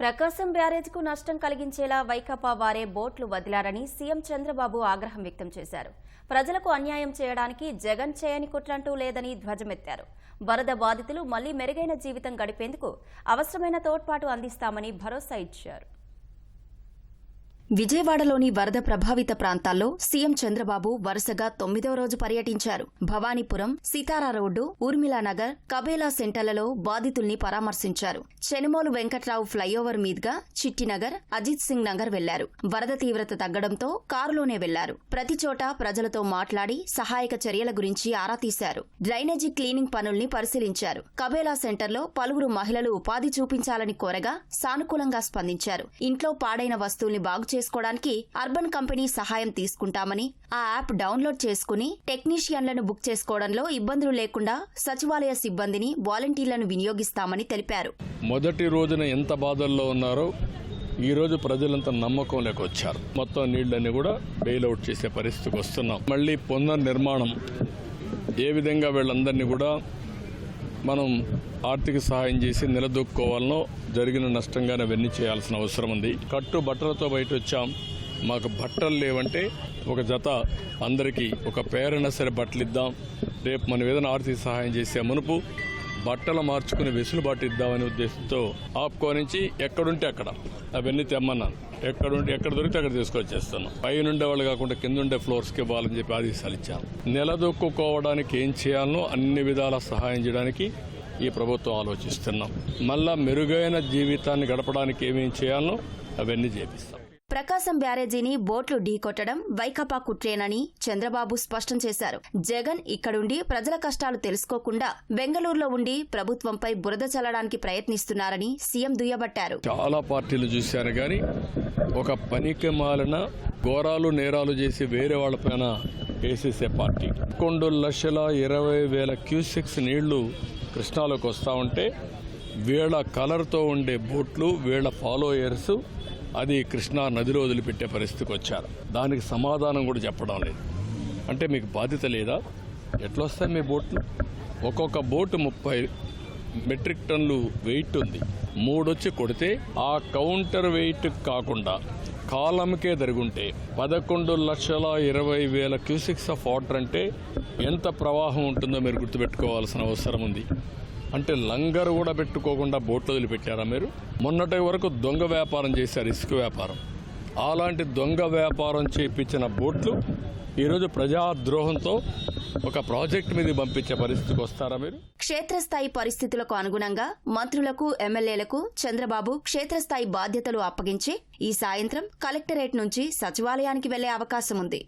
ప్రకాశం బ్యారేజ్కు నష్టం కలిగించేలా వైకాపా వారే బోట్లు వదిలారని సీఎం చంద్రబాబు ఆగ్రహం వ్యక్తం చేశారు. ప్రజలకు అన్యాయం చేయడానికి జగన్ చేయని కుట్రంటూ లేదని ధ్వజమెత్తారు. వరద బాధితులు మళ్ళీ మెరుగైన జీవితం గడిపేందుకు అవసరమైన తోడ్పాటు అందిస్తామని భరోసా ఇచ్చారు. విజయవాడలోని వరద ప్రభావిత ప్రాంతాల్లో సీఎం చంద్రబాబు వరుసగా తొమ్మిదవ రోజు పర్యటించారు. భవానీపురం సీతారా రోడ్డు ఊర్మిళానగర్ కబేలా సెంటర్లలో బాధితుల్ని పరామర్శించారు. చెనుమోలు వెంకట్రావు ఫ్లైఓవర్ మీదుగా చిట్టినగర్ అజిత్ సింగ్ నగర్ వెళ్ళారు. వరద తీవ్రత తగ్గడంతో కారులోనే వెళ్ళారు. ప్రతి చోట ప్రజలతో మాట్లాడి సహాయక చర్యల గురించి ఆరా తీశారు. డ్రైనేజీ క్లీనింగ్ పనుల్ని పరిశీలించారు. కబేలా సెంటర్లో పలువురు మహిళలు ఉపాధి చూపించాలని కోరగా సానుకూలంగా స్పందించారు. ఇంట్లో పాడైన వస్తువుల్ని బాగు చేసుకోవడానికి అర్బన్ కంపెనీ సహాయం తీసుకుంటామని ఆ యాప్ డౌన్లోడ్ చేసుకుని టెక్నీషియన్లను బుక్ చేసుకోవడంలో ఇబ్బందులు లేకుండా సచివాలయ సిబ్బందిని వాలంటీర్లను వినియోగిస్తామని తెలిపారు. మొదటి రోజున ఎంత బాధల్లో ఉన్నారో ఈ రోజు ప్రజలంతా నమ్మకం లేక వచ్చారు. మొత్తం నీళ్ళని కూడా బెయిల్అవుట్ చేసే పరిస్థితికి వస్తున్నాం. మళ్ళీ పునర్నిర్మాణం ఏ విధంగా వీళ్ళందరినీ కూడా మనం ఆర్థిక సహాయం చేసి నిలదొక్కుకోవాలనో జరిగిన నష్టంగానే అవన్నీ చేయాల్సిన అవసరం ఉంది. కట్టు బట్టలతో బయట వచ్చాం మాకు బట్టలు లేవంటే ఒక జత అందరికీ ఒక పేరైనా సరే బట్టలు ఇద్దాం రేపు మనం ఏదైనా ఆర్థిక సహాయం చేసే మునుపు బట్టలు మార్చుకుని వెసులుబాటు ఇద్దామనే ఉద్దేశంతో ఆప్కో నుంచి ఎక్కడుంటే అక్కడ. అవన్నీ తెమ్మన్నాను. ఎక్కడుంటే ఎక్కడ దొరికితే అక్కడ తీసుకొచ్చేస్తాను. పైన ఉండే వాళ్ళు కాకుండా కింద ఉండే ఫ్లోర్స్కి ఇవ్వాలని చెప్పి ఆదేశాలు ఇచ్చాను. నిలదొక్కుకోవడానికి ఏం చేయాలనో అన్ని విధాల సహాయం చేయడానికి ఈ ప్రభుత్వం ఆలోచిస్తున్నాం. మళ్ళా మెరుగైన జీవితాన్ని గడపడానికి ఏమేం చేయాలనో అవన్నీ చేపిస్తాం. ప్రకాశం బ్యారేజీని బోట్లు ఢీకొట్టడం వైకాపా కుట్రేనని చంద్రబాబు స్పష్టం చేశారు. జగన్ ఇక్కడుండి ప్రజల కష్టాలు తెలుసుకోకుండా బెంగళూరులో ఉండి ప్రభుత్వంపై బురద చల్లడానికి ప్రయత్నిస్తున్నారని సీఎం దుయ్యబట్టారు. చాలా పార్టీలు చూశాను కానీ ఒక పనికి మాలిన ఘోరాలు నేరాలు చేసి వేరే వాళ్ళపైన వేసేసే పార్టీ. రెండు లక్షల ఇరవై వేల క్యూసెక్స్ నీళ్ళు కృష్ణాలోకి వస్తూ ఉంటే వీళ్ళ కలర్తో ఉండే బోట్లు వీళ్ళ ఫాలోయర్స్ అది కృష్ణా నదిలో వదిలిపెట్టే పరిస్థితికి వచ్చారు. దానికి సమాధానం కూడా చెప్పడం లేదు. అంటే మీకు బాధ్యత లేదా? ఎట్లా వస్తాయి మీ బోట్లు? ఒక్కొక్క బోటు ముప్పై మెట్రిక్ టన్నులు వెయిట్ ఉంది. మూడొచ్చి కొడితే ఆ కౌంటర్ వెయిట్ కాకుండా కాలంకే దరుగుంటే పదకొండు లక్షల ఇరవై వేల క్యూసిక్స్ ఆఫ్ వాటర్ అంటే ఎంత ప్రవాహం ఉంటుందో మీరు గుర్తుపెట్టుకోవాల్సిన అవసరం ఉంది. అంటే లంగర్ కూడా పెట్టుకోకుండా బోట్లు వదిలిపెట్టారా మీరు? మొన్నటి వరకు దొంగ వ్యాపారం చేశారు ఇసుక వ్యాపారం. అలాంటి దొంగ వ్యాపారం చేయించిన బోట్లు ఈరోజు ప్రజాద్రోహంతో ఒక ప్రాజెక్ట్ మీద పంపించే పరిస్థితికి వస్తారా మీరు? క్షేత్రస్థాయి పరిస్థితులకు అనుగుణంగా మంత్రులకు ఎమ్మెల్యేలకు చంద్రబాబు క్షేత్రస్థాయి బాధ్యతలు అప్పగించి ఈ సాయంత్రం కలెక్టరేట్ నుంచి సచివాలయానికి వెళ్ళే అవకాశం ఉంది.